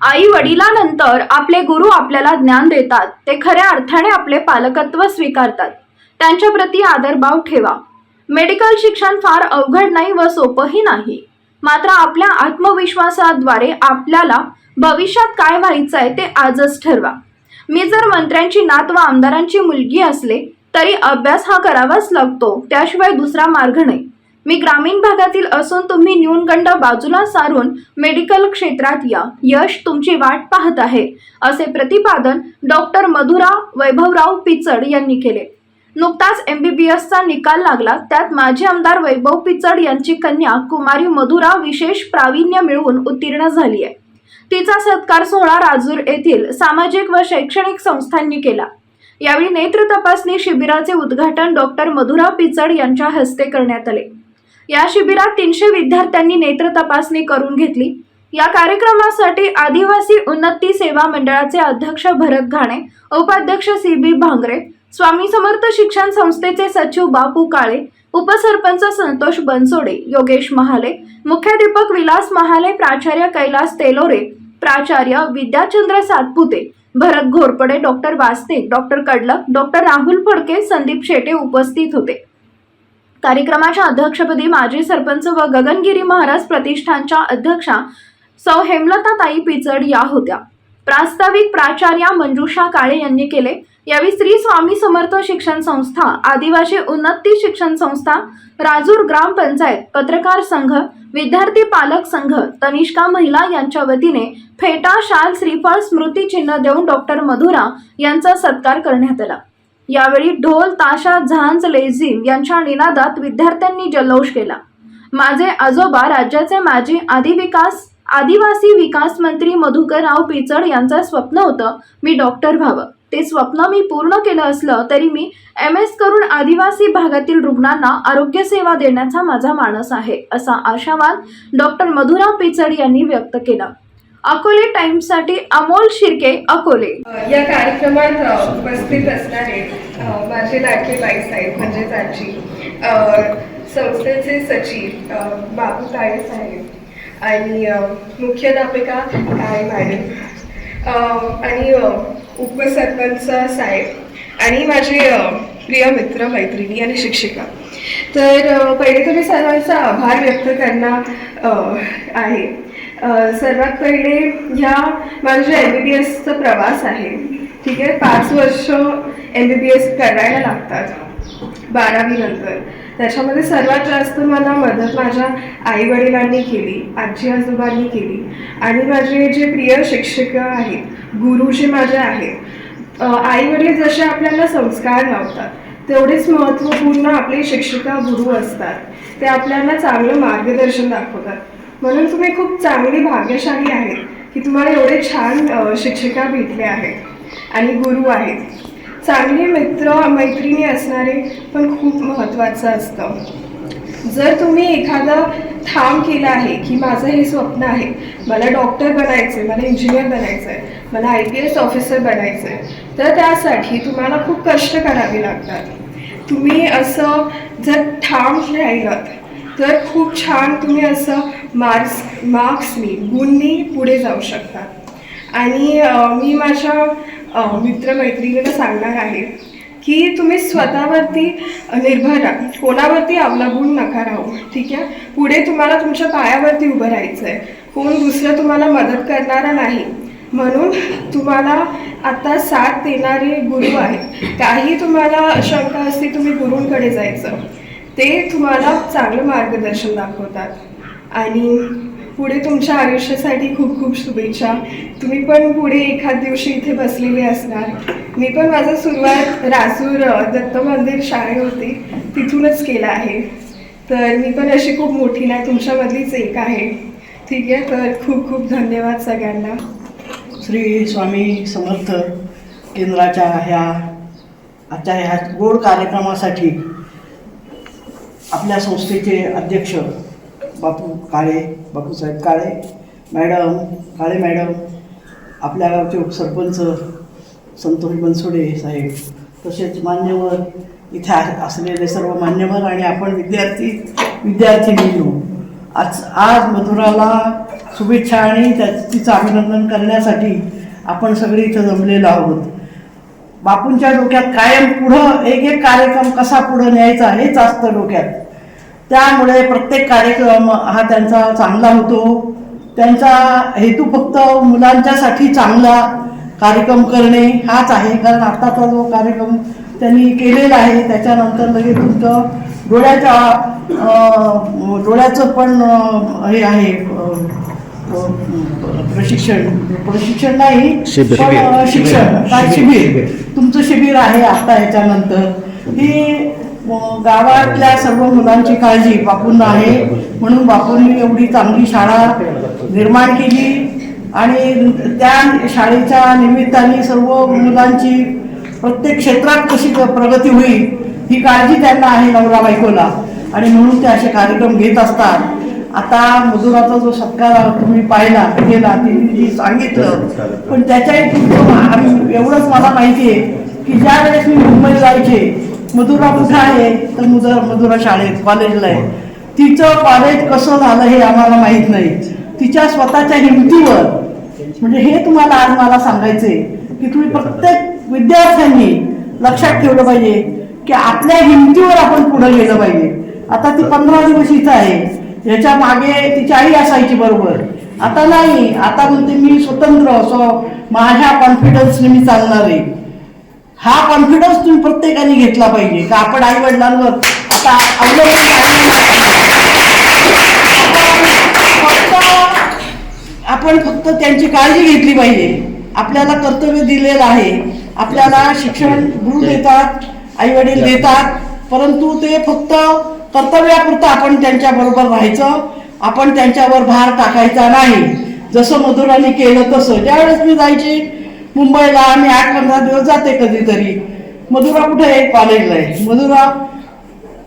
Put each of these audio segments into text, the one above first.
आई वडिलानंतर आपले गुरु आपल्याला ज्ञान देतात. ते खऱ्या अर्थाने आपले पालकत्व स्वीकारतात. त्यांच्या प्रती आदरभाव ठेवा. मेडिकल शिक्षण फार अवघड नाही व सोपंही नाही. मात्र आपल्या आत्मविश्वासाद्वारे आपल्याला भविष्यात काय व्हायचं आहे ते आजच ठरवा. मी जर मंत्र्यांची नात व आमदारांची मुलगी असले तरी अभ्यास हा करावाच लागतो. त्याशिवाय दुसरा मार्ग नाही. मी ग्रामीण भागातील असून तुम्ही न्यूनगंड बाजूला सारून मेडिकल क्षेत्रात या. यश तुमची वाट पाहत आहे असे प्रतिपादन डॉक्टर मधुरा वैभवराव पिचड यांनी केले. नुकताच एमबीबीएसचा निकाल लागला. त्यात माजी आमदार वैभव पिचड यांची कन्या कुमारी मधुरा विशेष प्रावीण्य मिळवून उत्तीर्ण झाली आहे तिचा सत्कार सोहळा राजूर येथील सामाजिक व शैक्षणिक संस्थांनी केला. यावेळी नेत्र तपासणी शिबिराचे उद्घाटन डॉक्टर मधुरा पिचड यांच्या हस्ते करण्यात आले. या शिबिरात तीनशे विद्यार्थ्यांनी नेत्र तपासणी करून घेतली. या कार्यक्रमासाठी आदिवासी उन्नती सेवा मंडळाचे अध्यक्ष भरत घाणे उपाध्यक्ष सी बी भांगरे स्वामी समर्थ शिक्षण संस्थेचे सचिव बापू काळे उपसरपंच संतोष बनसोडे योगेश महाले मुख्याध्यापक विलास महाले प्राचार्य कैलास तेलोरे प्राचार्य Vidyachandra Satpute Bharat Ghorpade doctor Vaste doctor Kadlak doctor Rahul Phadke Sandeep Shete उपस्थित होते. कार्यक्रमाच्या अध्यक्षपदी माजी सरपंच व गगनगिरी महाराज प्रतिष्ठानच्या अध्यक्षा सौ हेमलता ताई पिचड या होत्या. प्रास्ताविक प्राचार्या मंजुषा काळे यांनी केले. यावेळी श्री स्वामी समर्थ शिक्षण संस्था आदिवासी उन्नती शिक्षण संस्था राजूर ग्रामपंचायत पत्रकार संघ विद्यार्थी पालक संघ तनिष्का महिला यांच्या वतीने फेटा शाल श्रीफळ स्मृती चिन्ह देऊन डॉक्टर मधुरा यांचा सत्कार करण्यात आला. यावेळी ढोल ताशा झांज लेझिम यांच्या निनादात विद्यार्थ्यांनी जल्लोष केला. माझे आजोबा राज्याचे माजी आदिविकास आदिवासी विकास मंत्री मधुकरराव पिचड यांचं स्वप्न होतं मी डॉक्टर व्हावं. ते स्वप्न मी पूर्ण केलं असलं तरी मी एम एस करून आदिवासी भागातील रुग्णांना आरोग्य सेवा देण्याचा माझा मानस आहे असा आशावाद डॉक्टर मधुराव पिचड यांनी व्यक्त केला. अकोले टाइम्ससाठी अमोल शिर्के अकोले. या कार्यक्रमात उपस्थित असणारे माझे लाडके बाई साहेब म्हणजेच आजी संस्थेचे सचिव बाबू काळे साहेब आणि मुख्य मुख्याध्यापिका काळे मॅडम. आणि उपसरपंच साहेब आणि माझे प्रिय मित्र मैत्रिणी आणि शिक्षिका. तर पहिले तर मी सर्वांचा आभार व्यक्त करणार आहे. सर्वात पहिले ह्या माझ्या एम बी बी एसचा प्रवास आहे. ठीक आहे? पाच वर्ष एम बी बी एस करायला लागतात. बारावीनंतर त्याच्यामध्ये सर्वात जास्त मला मदत माझ्या आईवडिलांनी केली आजी आजोबांनी केली. आणि माझे जे प्रिय शिक्षक आहेत गुरु जे माझे आहेत आई वडील जसे आपल्याला संस्कार लावतात तेवढेच महत्त्वपूर्ण आपले शिक्षिका गुरु असतात. ते आपल्याला चांगलं मार्गदर्शन दाखवतात. म्हणून तुम्ही खूप चांगली भाग्यशाली आहेत की तुम्हाला एवढे छान शिक्षिका भेटले आहेत आणि गुरु आहेत. चांगले मित्र मैत्रिणी असणारे पण खूप महत्त्वाचं असतं. जर तुम्ही एखादं ठाम केलं आहे की माझं हे स्वप्न आहे मला डॉक्टर बनायचं आहे मला इंजिनियर बनायचं आहे मला आय पी एस ऑफिसर बनायचं आहे तर त्यासाठी तुम्हाला खूप कष्ट करावे लागतात. तुम्ही असं जर ठाम राहिलात तर खूप छान तुम्ही असं मार्क्स मार्क्सनी गुणनी पुढे जाऊ शकता आणि मी माझ्या मित्रमैत्रिणीला सांगणार आहे की तुम्ही स्वतःवरती निर्भर राहा. कोणावरती अवलंबून नका राहू. ठीक आहे? पुढे तुम्हाला तुमच्या पायावरती उभं राहायचं आहे कोण दुसरं तुम्हाला मदत करणारा नाही. म्हणून तुम्हाला आता साथ देणारे गुरु आहेत. काही तुम्हाला शंका असते तुम्ही गुरूंकडे जायचं. ते तुम्हाला चांगलं मार्गदर्शन दाखवतात. आणि पुढे तुमच्या आयुष्यासाठी खूप खूप शुभेच्छा. तुम्ही पण पुढे एखाद दिवशी इथे बसलेले असणार. मी पण माझं सुरुवात राजूर दत्त मंदिर शाळे होती तिथूनच केलं आहे. तर मी पण अशी खूप मोठी नाही तुमच्यामधलीच एक आहे. ठीक आहे तर खूप खूप धन्यवाद सगळ्यांना. श्री स्वामी समर्थ केंद्राच्या ह्या आजच्या ह्या गोड कार्यक्रमासाठी आपल्या संस्थेचे अध्यक्ष बापू काळे बापूसाहेब काळे. मॅडम काळे मॅडम आपल्या गावचे उपसरपंच संतोष बनसोडे साहेब. तसेच मान्यवर इथे असलेले सर्व मान्यवर आणि आपण विद्यार्थी विद्यार्थिनींनो आज आज मधुराला शुभेच्छा आणि त्या तिचं अभिनंदन करण्यासाठी आपण सगळे इथं जमलेलो आहोत. बापूंच्या डोक्यात कायम पुढं एक एक कार्यक्रम कसा पुढं न्यायचा हेच असतं डोक्यात. त्यामुळे प्रत्येक कार्यक्रम हा त्यांचा चांगला होतो. त्यांचा हेतू फक्त मुलांच्यासाठी चांगला कार्यक्रम करणे हाच आहे. कारण आत्ताचा जो कार्यक्रम त्यांनी केलेला आहे त्याच्यानंतर लगेच तुमचं डोळ्याच्या डोळ्याचं पण हे आहे प्रशिक्षण. प्रशिक्षण नाही. पण, शिक्षण. काय शिबिर. तुमचं शिबिर आहे आता याच्यानंतर. ही गावातल्या सर्व मुलांची काळजी बापूंना आहे. म्हणून बापूंनी एवढी चांगली शाळा निर्माण केली आणि त्या शाळेच्या निमित्ताने सर्व मुलांची प्रत्येक क्षेत्रात कशी प्रगती होईल ही काळजी त्यांना आहे नवरा बायकोला. आणि म्हणून ते असे कार्यक्रम घेत असतात. आता मजुराचा जो सत्कार तुम्ही पाहिला केला तिने सांगितलं पण त्याच्याही आम्ही एवढंच मला माहिती आहे की ज्या वेळेस मी मुंबईत जायचे मधुरा कुठं आहे? तर मुदर मधुरा शाळेत कॉलेजला आहे. तिचं कॉलेज कसं झालं हे आम्हाला माहीत नाही. तिच्या स्वतःच्या हिमतीवर. म्हणजे हे तुम्हाला आज मला सांगायचंय की तुम्ही प्रत्येक विद्यार्थ्यांनी लक्षात ठेवलं पाहिजे की आपल्या हिमतीवर आपण पुढे गेलं पाहिजे. आता ती पंधरा दिवस इथं आहे. याच्या मागे तिची आई असायची बरोबर. आता नाही. आता म्हणते मी स्वतंत्र असो माझ्या कॉन्फिडन्सने मी चालणार आहे. हा कॉन्फिडन्स तुम्ही प्रत्येकाने घेतला पाहिजे. का आपण आई वडिलांवर आता फक्त- आपण फक्त त्यांची काळजी घेतली पाहिजे. आपल्याला कर्तव्य दिलेलं आहे. आपल्याला शिक्षण गुरु देतात आई वडील देतात. परंतु ते फक्त कर्तव्यापुरतं आपण त्यांच्या बरोबर राहायचं. आपण त्यांच्यावर भार टाकायचा नाही. जसं मधुराने केलं तसं. ज्यावेळेस मी जायची मुंबईला आम्ही आठ पंधरा दिवस जाते कधीतरी. मधुरा कुठे आहे? कॉलेजला आहे. मधुरा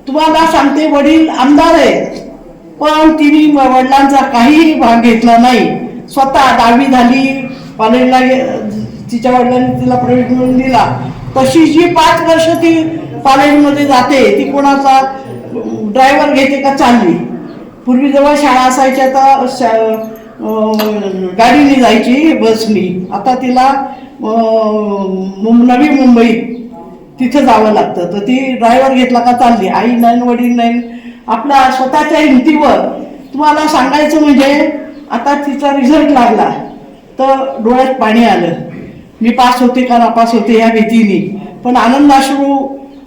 तुम्हाला सांगते वडील आमदार आहेत पण तिने वडिलांचा काहीही भाग घेतला नाही. स्वतः दहावी झाली कॉलेजला गे- तिच्या वडिलांनी तिला प्रवेश मिळून दिला. तशी जी पाच वर्ष ती कॉलेजमध्ये जाते ती कोणाचा ड्रायव्हर घेते का चालली. पूर्वी जेव्हा शाळा असायच्या तर शा- गाडीने जायची बसनी. आता तिला नवी मुंबई तिथं जावं लागतं. तर ती ड्रायव्हर घेतला का चालली. आई नाही वडील नाही आपल्या स्वतःच्या हिमतीवर तुम्हाला सांगायचं म्हणजे आता तिचा रिझल्ट लागला. तर डोळ्यात पाणी आलं. मी पास होते का नापास होते या भीतीने. पण आनंदाश्रू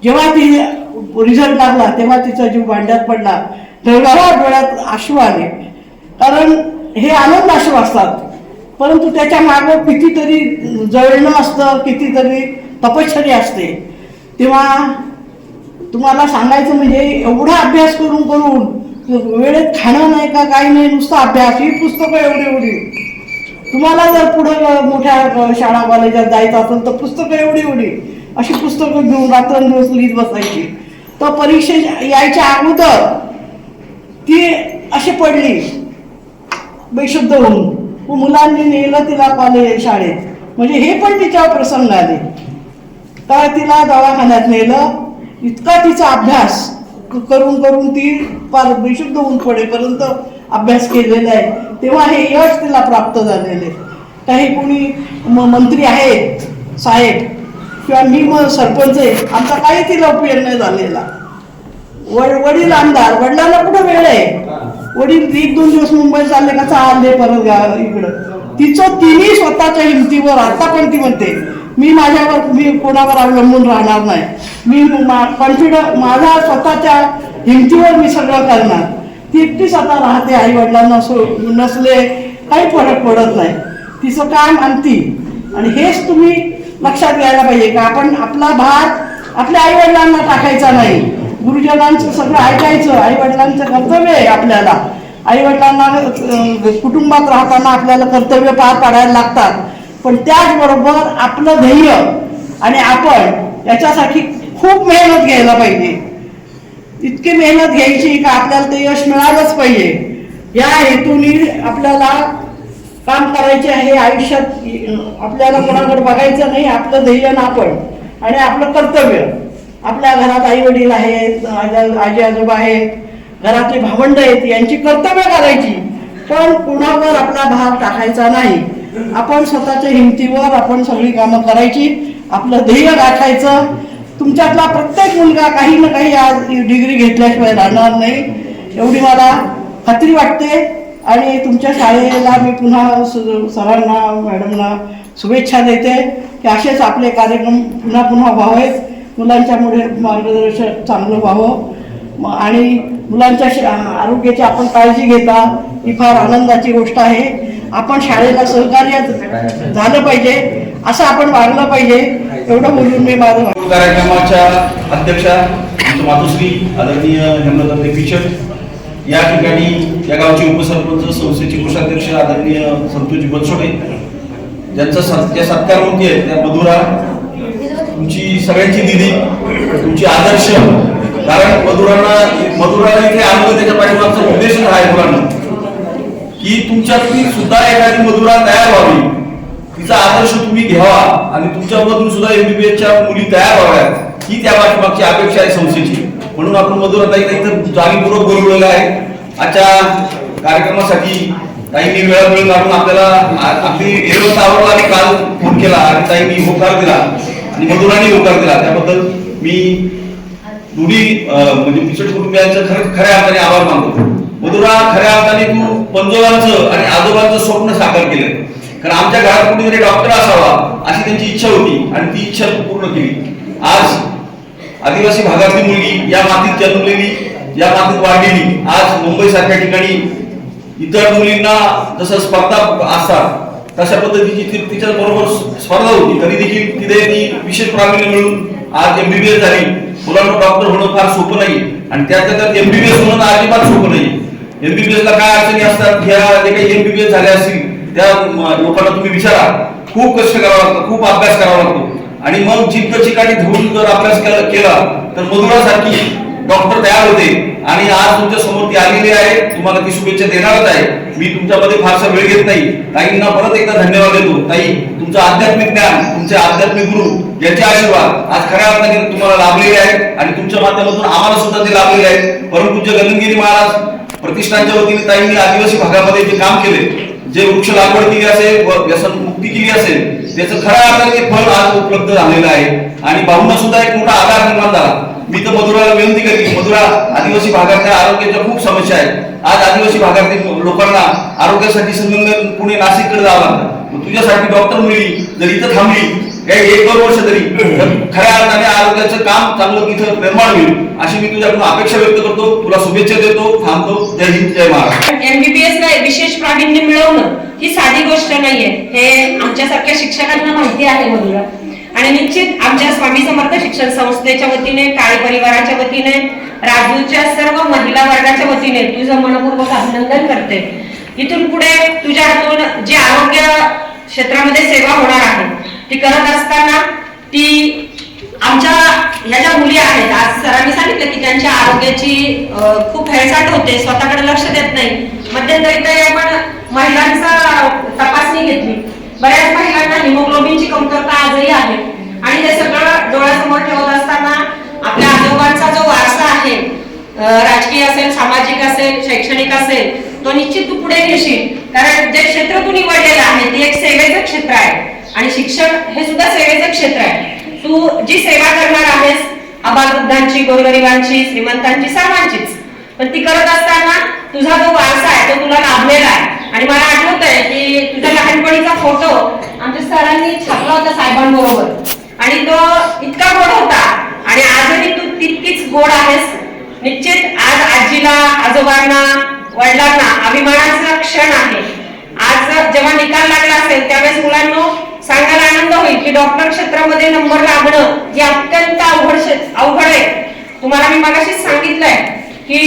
जेव्हा ती रिझल्ट लागला तेव्हा तिचा जीव भांड्यात पडला. तेव्हा डोळ्यात अश्रू आले. कारण हे आनंद असतात परंतु त्याच्या मागं कितीतरी जळणं असतं कितीतरी तपश्चर्य असते. तेव्हा तुम्हाला सांगायचं म्हणजे एवढा अभ्यास करून करून वेळेत खाणं नाही का काही नाही नुसतं अभ्यास ही पुस्तकं एवढी एवढी. तुम्हाला जर पुढं मोठ्या शाळा कॉलेजात जायचं असेल तर पुस्तकं एवढी एवढी. अशी पुस्तकं घेऊन रात्रंदिवस लिहित बसायची. तर परीक्षे यायच्या अगोदर ती अशी पडली. बेशुद्ध होऊन. मुलांनी नेलं तिला कॉलेज शाळेत. म्हणजे हे पण तिच्यावर प्रसंग आले. तर तिला दवाखान्यात नेलं इतका तिचा अभ्यास करून करून ती फार बेशुद्ध होऊन पडेपर्यंत अभ्यास केलेला आहे. तेव्हा हे यश तिला प्राप्त झालेले. काही कोणी म- मंत्री आहेत साहेब किंवा मी मग सरपंच आहे आमचा काही तिला उपयोग नाही झालेला. वड वडील आमदार वडिलांना कुठं वेळ आहे? वडील एक दोन दिवस मुंबईत चालले का चालले परत गा- इकडं. तिचं तिने स्वतःच्या हिमतीवर आता पण ती म्हणते मी माझ्यावर मी कोणावर अवलंबून राहणार नाही. मी कॉन्फिडन्स माझा स्वतःच्या हिमतीवर मी सगळं करणार. ती एकटीच आता राहते आई वडिलांना सो नसले काही फरक पडत नाही. तिचं काम आणती आणि हेच तुम्ही लक्षात घ्यायला पाहिजे का आपण आपला भात आपल्या आई वडिलांना टाकायचा नाही. गुरुजनांचं सगळं ऐकायचं आई वडिलांचं कर्तव्य आहे आपल्याला. आई वडिलांना कुटुंबात राहताना आपल्याला कर्तव्य पार पाडायला लागतात. पण त्याचबरोबर आपलं ध्येय आणि आपण याच्यासाठी खूप मेहनत घ्यायला पाहिजे. इतकी मेहनत घ्यायची का आपल्याला ते यश मिळालंच पाहिजे. या हेतूने आपल्याला काम करायचे आहे आयुष्यात आपल्याला कोणाकडे बघायचं नाही आपलं ध्येय ना आपण आणि आपलं कर्तव्य. आपल्या घरात आई वडील आहेत आजी आजोबा आहेत घरातली भावंड आहेत यांची कर्तव्य करायची. पण कुणावर आपला भार टाकायचा नाही. आपण स्वतःच्या हिमतीवर आपण सगळी कामं करायची. आपलं ध्येय गाठायचं. तुमच्यातला प्रत्येक मुलगा काही ना काही आज डिग्री घेतल्याशिवाय राहणार नाही. एवढी मला खात्री वाटते. आणि तुमच्या शाळेला मी पुन्हा स- सरांना मॅडमना शुभेच्छा देते की असेच आपले कार्यक्रम पुन्हा पुन्हा व्हावेत. मुलांच्यामुळे मार्गदर्शन चांगलं व्हावं. आणि मुलांच्या आरोग्याची आपण काळजी घेता ही फार आनंदाची गोष्ट आहे. आपण शाळेला सहकार्य झालं पाहिजे असं आपण वागलं पाहिजे एवढं बोलून मी माझं कार्यक्रमाच्या अध्यक्षा आमच्या मातोश्री आदरणीय हेमलतांबे पिचर या ठिकाणी या गावचे उपसरपंच संस्थेचे कोषाध्यक्ष आदरणीय संतोषजी बनसोडे ज्यांचा सत- ज्या आहे त्या मधुरा तुमची सगळ्यांची दिदी तुमची आदर्श. कारण मधुरांना मधुराला इथे आणलं त्याच्या पाठीमागचा उद्देश हा आहे मुलांना. की तुमच्यातली सुद्धा एखादी मधुरा तयार व्हावी. तिचा आदर्श तुम्ही घ्यावा आणि तुमच्यामधून सुद्धा एमबीबीएसच्या मुली तयार व्हाव्यात. ही त्या पाठीमागची अपेक्षा आहे संस्थेची. म्हणून आपण मधुराताईला इथं जाणीवपूर्वक बोलवलेलं आहे. आजच्या कार्यक्रमासाठी ताईंनी वेळा वेळ काढून आपल्याला आपली एरवत आवडला आणि काल फोन केला आणि ताईंनी होकार दिला. आणि मधुराने होकार दिला. त्याबद्दल मी दोन्ही म्हणजे पिचट कुटुंबियांचं खरं खऱ्या अर्थाने आभार मानतो. मधुरा खऱ्या अर्थाने तू पंजोबांचं आणि आजोबांचं स्वप्न साकार केलं. कारण आमच्या घरात कुठेतरी डॉक्टर असावा अशी त्यांची इच्छा होती आणि ती इच्छा पूर्ण केली. आज आदिवासी भागातली मुलगी या मातीत जन्मलेली या मातीत वाढलेली. आज मुंबई सारख्या ठिकाणी इतर मुलींना जसं स्पर्धा असतात तशा पद्धतीची ती तिच्या बरोबर स्पर्धा होती. तरी देखील तिथे ती विशेष प्रावीण्य मिळून आज एमबीबीएस झाली. मुलांना डॉक्टर होणं फार सोपं नाही आणि त्यातल्या त्यात एमबीबीएस होणं अजिबात सोपं नाही एमबीबीएस ला काय अडचणी असतात? ह्या जे काही एमबीबीएस झाल्या असतील त्या लोकांना तुम्ही विचारा. खूप कष्ट करावं लागतं. खूप अभ्यास करावा लागतो. आणि मग जिद्द चिकाटी धरून जर अभ्यास केला केला तर मधुरासारखी डॉक्टर तयार होते. आणि आज तुमच्यासमोर ती आलेली आहे. तुम्हाला ती शुभेच्छा देणारच आहे. मी तुमच्यामध्ये फारसा वेळ घेत नाही. ताईंना परत एकदा धन्यवाद देतो. ताई तुमचं आध्यात्मिक ज्ञान तुमचे आध्यात्मिक गुरु यांचे आशीर्वाद आज खऱ्या अर्थाने तुम्हाला लाभलेले आहेत. आणि तुमच्या माध्यमातून आम्हाला सुद्धा ते लाभलेले आहेत. परंतु गगनगिरी महाराज प्रतिष्ठानच्या वतीने ताईंनी आदिवासी भागामध्ये जे काम केले जे वृक्ष लागवड केली असेल व्यसन मुक्ती केली असेल त्याचं खऱ्या अर्थाने फळ आज उपलब्ध झालेलं आहे. आणि भाऊंना सुद्धा एक मोठा आधार निर्माण झाला. मी तर मधुराला विनंती करते मधुरा आदिवासी भागातल्या आरोग्याच्या खूप समस्या आहेत. आज आदिवासी भागातील लोकांना आरोग्यासाठी संगमनेर पुणे नाशिककडे जावं लागलं. तुझ्यासाठी डॉक्टर मिळली जर इथं थांबली काही एक दोन वर्ष तरी खऱ्या अर्थाने आरोग्याचं काम चांगलं इथं निर्माण होईल अशी मी तुझ्याकडून अपेक्षा व्यक्त करतो. तुला शुभेच्छा देतो थांबतो. जय हिंद जय महाराष्ट्र. एमबीबीएस ला विशेष प्रावीण्य मिळवणं ही साधी गोष्ट नाहीये. हे आमच्यासारख्या शिक्षकांना माहिती आहे मधुरा आणि निश्चित आमच्या स्वामी समर्थ शिक्षण संस्थेच्या वतीने काळे परिवाराच्या वतीने राजूच्या सर्व महिला वर्गाच्या वतीने तुझं मनपूर्वक अभिनंदन करते. इथून पुढे तुझ्या हातून जी आरोग्य क्षेत्रामध्ये सेवा होणार आहे ती करत असताना ती आमच्या ह्या ज्या मुली आहेत आज सरांनी सांगितलं की त्यांच्या आरोग्याची खूप हेळसाट होते स्वतःकडे लक्ष देत नाही. मध्यंतरी तरी आपण महिलांचा तपासणी घेतली. बऱ्याच महिलांना हिमोग्लोबिनची कमतरता आजही आहे. आणि हे सगळं डोळ्यासमोर ठेवत असताना आपल्या आजोबांचा जो वारसा आहे राजकीय असेल सामाजिक असेल शैक्षणिक असेल तो निश्चित तू पुढे घेशील कारण जे क्षेत्र तू निवडलेलं आहे ते एक सेवेचं क्षेत्र आहे. आणि शिक्षण हे सुद्धा सेवेचं क्षेत्र आहे. तू जी सेवा करणार आहेस अबालवृद्धांची गोरगरिबांची श्रीमंतांची सर्वांचीच. पण ती करत असताना तुझा जो वारसा आहे तो तुला लाभलेला आहे. आणि मला आठवत आहे की तुझ्या लहानपणीचा फोटो आमच्या सरांनी छापला होता साहेबांबरोबर. आणि तो इतका गोड होता. आणि आजही तू तितकीच गोड आहेस. निश्चित आज आजीला आजोबांना वडिलांना अभिमानाचा क्षण आहे. आज जेव्हा निकाल लागला असेल त्यावेळेस मुलांना सांगायला आनंद होईल की डॉक्टर क्षेत्रामध्ये नंबर लागणं हे अत्यंत अवघड अवघड आहे. तुम्हाला मी मगाशीच सांगितलंय की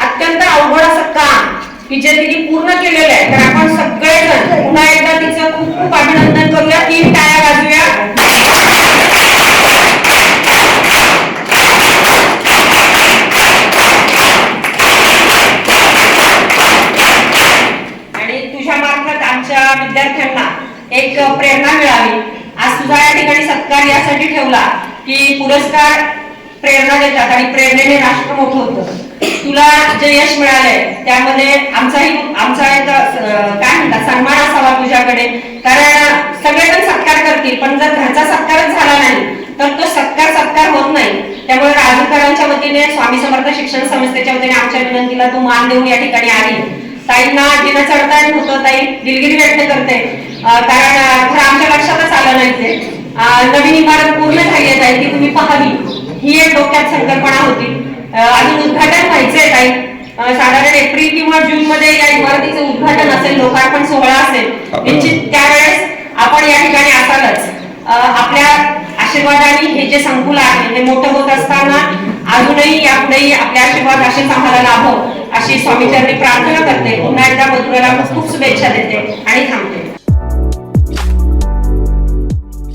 अत्यंत अवघड असं काम की जे तिने पूर्ण केलेलं आहे. तर आपण सगळेजण पुन्हा एकदा तिचं खूप खूप अभिनंदन करूया. तीन टाळ्या वाजूया. आणि तुझ्या मार्फत आमच्या विद्यार्थ्यांना एक प्रेरणा मिळावी आज तुझा या ठिकाणी सत्कार यासाठी ठेवला की पुरस्कार प्रेरणा देतात आणि प्रेरणेने राष्ट्र मोठं होतं. तुला जे यश मिळालंय त्यामध्ये आमचाही आमचा काय म्हणतात सन्मान असावा तुझ्याकडे. कारण सगळेजण सत्कार करतील पण जर घरचा सत्कारच झाला नाही तर तो सत्कार सत्कार होत नाही. त्यामुळे राजूकरांच्या वतीने स्वामी समर्थ शिक्षण संस्थेच्या वतीने आमच्या विनंतीला तू मान देऊन या ठिकाणी आली. ताईंना जिना चढता येत होतं ताई दिलगिरी व्यक्त करते. कारण खरं आमच्या लक्षातच आलं नाही ते. नवीन इमारत पूर्ण झाली आहे ताई ती तुम्ही पाहावी. ही एक डोक्यात संकल्पना होती. अजून उद्घाटन व्हायचंय अं, साधारण एप्रिल किंवा जून मध्ये या इमारतीचं उद्घाटन असेल लोकार्पण सोहळा असेल निश्चित त्यावेळेस आपण या ठिकाणी असालच. आपल्या आशीर्वादाने हे जे संकुल आहे हे मोठं होत असताना अजूनही यापुढेही आपले आशीर्वाद असेच आम्हाला लाभो अशी स्वामीचरणी प्रार्थना करते. पुन्हा एकदा मधुराला खूप शुभेच्छा देते आणि थांबते.